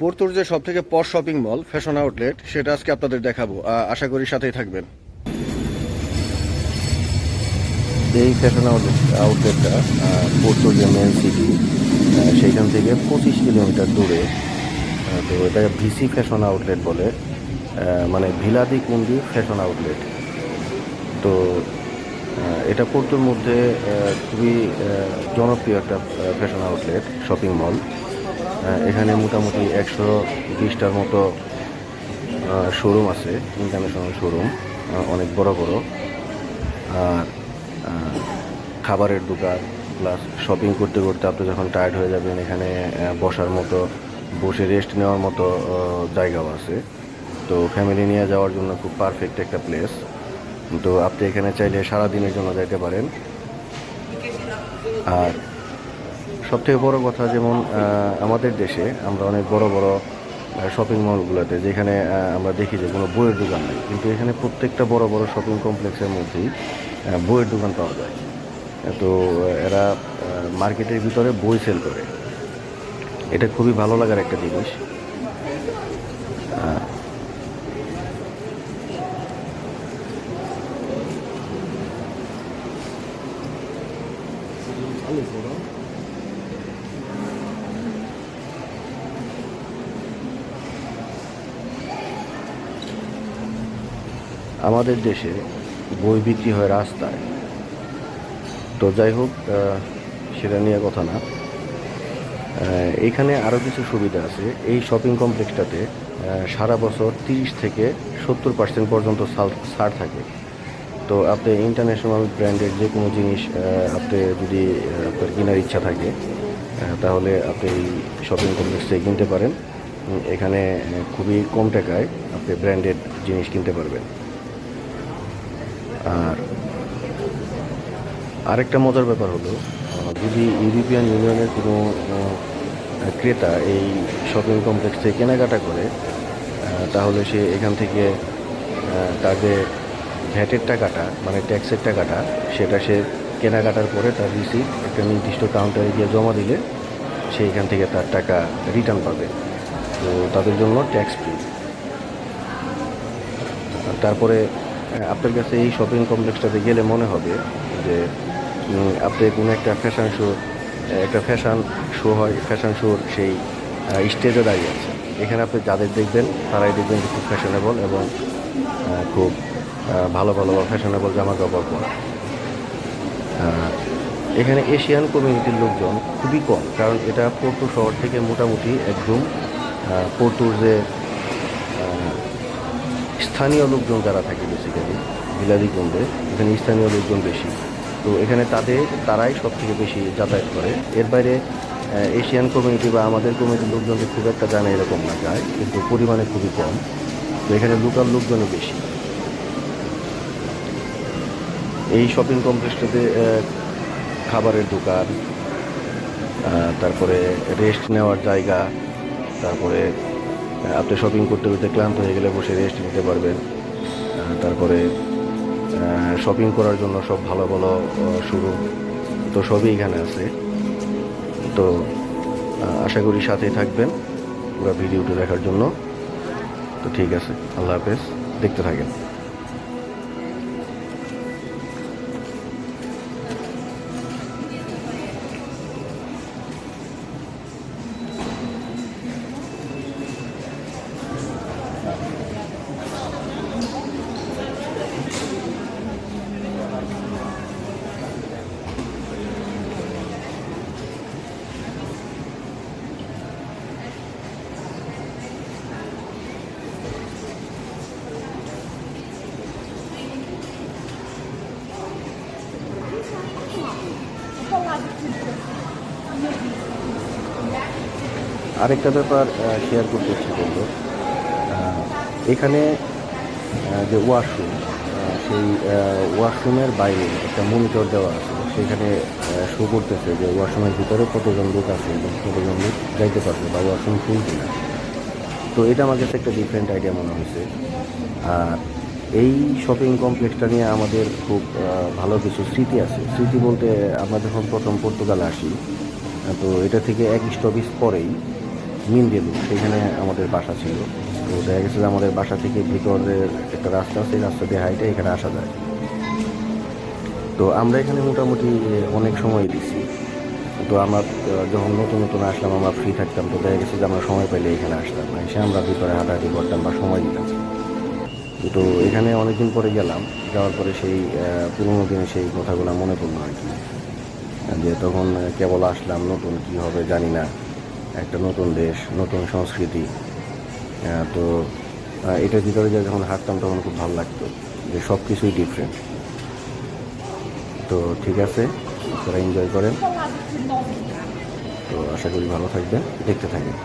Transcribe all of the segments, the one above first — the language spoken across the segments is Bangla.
পোর্তুর যে সব থেকে পর শপিং মল ফ্যাশন আউটলেট সেটা আজকে আপনাদের দেখাবো। আশা করি সাথেই থাকবেন। এই ফ্যাশন আউটলেট আউটলেটটা পোর্তুর যে মেন সিটি সেইখান থেকে পঁচিশ কিলোমিটার দূরে তো এটা ভিসি ফ্যাশন আউটলেট বলে মানে ভিলাদি কুন্দি ফ্যাশন আউটলেট তো এটা পোর্তুর মধ্যে খুবই জনপ্রিয় একটা ফ্যাশন আউটলেট শপিং মল এখানে মোটামুটি একশো বিশটার মতো শোরুম আছে ইন্টারন্যাশনাল শোরুম অনেক বড় বড়। আর খাবারের দোকান প্লাস শপিং করতে করতে আপনি যখন টায়ার্ড হয়ে যাবেন, এখানে বসার মতো, বসে রেস্ট নেওয়ার মতো জায়গাও আছে। তো ফ্যামিলি নিয়ে যাওয়ার জন্য খুব পারফেক্ট একটা প্লেস তো আপনি এখানে চাইলে সারা দিনের জন্য যাইতে পারেন। আর সবথেকে বড় কথা যেমন আমাদের দেশে আমরা অনেক বড় বড় শপিং মলগুলোতে যেখানে আমরা দেখি যে কোনো বইয়ের দোকান নেই। কিন্তু এখানে প্রত্যেকটা বড় বড় শপিং কমপ্লেক্সের মধ্যেই বইয়ের দোকান পাওয়া যায়। তো এরা মার্কেটের ভিতরে বই সেল করে। এটা খুবই ভালো লাগার একটা জিনিস। আমাদের দেশে বই বিক্রি হয় রাস্তায়। তো যাই হোক সেটা নিয়ে কথা না। এখানে আরও কিছু সুবিধা আছে। এই শপিং কমপ্লেক্সটাতে সারা বছর তিরিশ থেকে সত্তর পার্সেন্ট পর্যন্ত ছাড় থাকে। তো আপনি ইন্টারন্যাশনাল ব্র্যান্ডের যে কোনো জিনিস আপনি যদি আপনার কেনার ইচ্ছা থাকে তাহলে আপনি এই শপিং কমপ্লেক্স থেকে কিনতে পারেন। এখানে খুবই কম টাকায় আপনি ব্র্যান্ডেড জিনিস কিনতে পারবেন। আর আরেকটা মজার ব্যাপার হলো যদি ইউরোপিয়ান ইউনিয়নের কোনো ক্রেতা এই শপিং কমপ্লেক্স কেনাকাটা করে তাহলে সে এখান থেকে তার যে ভ্যাটের টাকাটা মানে ট্যাক্সের টাকাটা, সেটা সে কেনাকাটার পরে তার রিসিপ্ট একটা নির্দিষ্ট কাউন্টারে গিয়ে জমা দিলে, সে এখান থেকে তার টাকা রিটার্ন পাবে। তো তাদের জন্য ট্যাক্স ফ্রি তারপরে আপনার কাছে এই শপিং কমপ্লেক্সটাতে গেলে মনে হবে যে আপনি কোনো একটা ফ্যাশন শো একটা ফ্যাশন শো হয় ফ্যাশন শোর সেই স্টেজে দাঁড়িয়ে আছে। এখানে আপনি যাদের দেখবেন, তারাই দেখবেন খুব ফ্যাশনেবল এবং খুব ভালো ভালো ফ্যাশনেবল জামা কাপড় পরা এখানে এশিয়ান কমিউনিটির লোকজন খুবই কম, কারণ এটা পোর্টো শহর থেকে মোটামুটি একদম পোর্টোর যে স্থানীয় লোকজন যারা থাকে বেসিক্যালি কুণ্ডে, এখানে স্থানীয় লোকজন বেশি। তো এখানে তাদের, তারাই সব থেকে বেশি যাতায়াত করে। এর বাইরে এশিয়ান কমিউনিটি বা আমাদের কমিউনিটির লোকজনকে খুব একটা জানে এরকম না যায়, কিন্তু পরিমাণে খুবই কম। তো এখানে লোকাল লোকজনও বেশি। এই শপিং কমপ্লেক্সটাতে খাবারের দোকান তারপরে রেস্ট নেওয়ার জায়গা, তারপরে আপনি শপিং করতে করতে ক্লান্ত হয়ে গেলে বসে রেস্ট নিতে পারবেন। তারপরে শপিং করার জন্য সব ভালো ভালো শুরু তো সবই এখানে আছে। তো আশা করি সাথেই থাকবেন পুরো ভিডিওটা দেখার জন্য। তো ঠিক আছে, আল্লাহ হাফেজ, দেখতে থাকেন। আরেকটা ব্যাপার শেয়ার করতে ইচ্ছে আহ, এখানে যে ওয়াশরুম সেই ওয়াশরুমের বাইরে একটা মনিটর দেওয়া আছে। সেখানে শো করতেছে যে ওয়াশরুমের ভিতরে কতজন লোক আছে এবং কতজন লোক যাইতে পারবে বা ওয়াশরুম ফুল কিনা। তো এটা আমার কাছে একটা ডিফারেন্ট আইডিয়া মনে হয়েছে। আর এই শপিং কমপ্লেক্সটা নিয়ে আমাদের খুব ভালো কিছু স্মৃতি আছে। স্মৃতি বলতে আমরা যখন প্রথম পর্তুগালে আসি তো এটা থেকে এক স্টপিস পরেই মিনগেলু সেখানে আমাদের বাসা ছিল। তো দেখা গেছে যে আমাদের বাসা থেকে ভিতরের একটা রাস্তা আছে রাস্তা দিয়ে হাইটে এখানে আসা যায়। তো আমরা এখানে মোটামুটি অনেক সময় দিছি। তো আমার যখন নতুন নতুন আসলাম, আমরা ফ্রি থাকতাম, তো দেখা গেছে যে আমরা সময় পেলে এখানে আসতাম এসে আমরা ভিতরে হাঁটাহাঁটি করতাম বা সময় দিতাম। তো এখানে অনেকদিন পরে গেলাম। যাওয়ার পরে সেই পুরোনো দিনের সেই কথাগুলো মনে পড়ল আর কি। যে তখন কেবল আসলাম, নতুন কি হবে জানি না। একটা নতুন দেশ, নতুন সংস্কৃতি। তো এটার ভিতরে যা যখন হাঁটতাম তখন খুব ভালো লাগতো যে সব কিছুই ডিফারেন্ট তো ঠিক আছে, আপনারা এনজয় করেন। তো আশা করি ভালো থাকবেন, দেখতে থাকেন।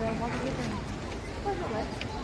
我要忘记一个人，怪。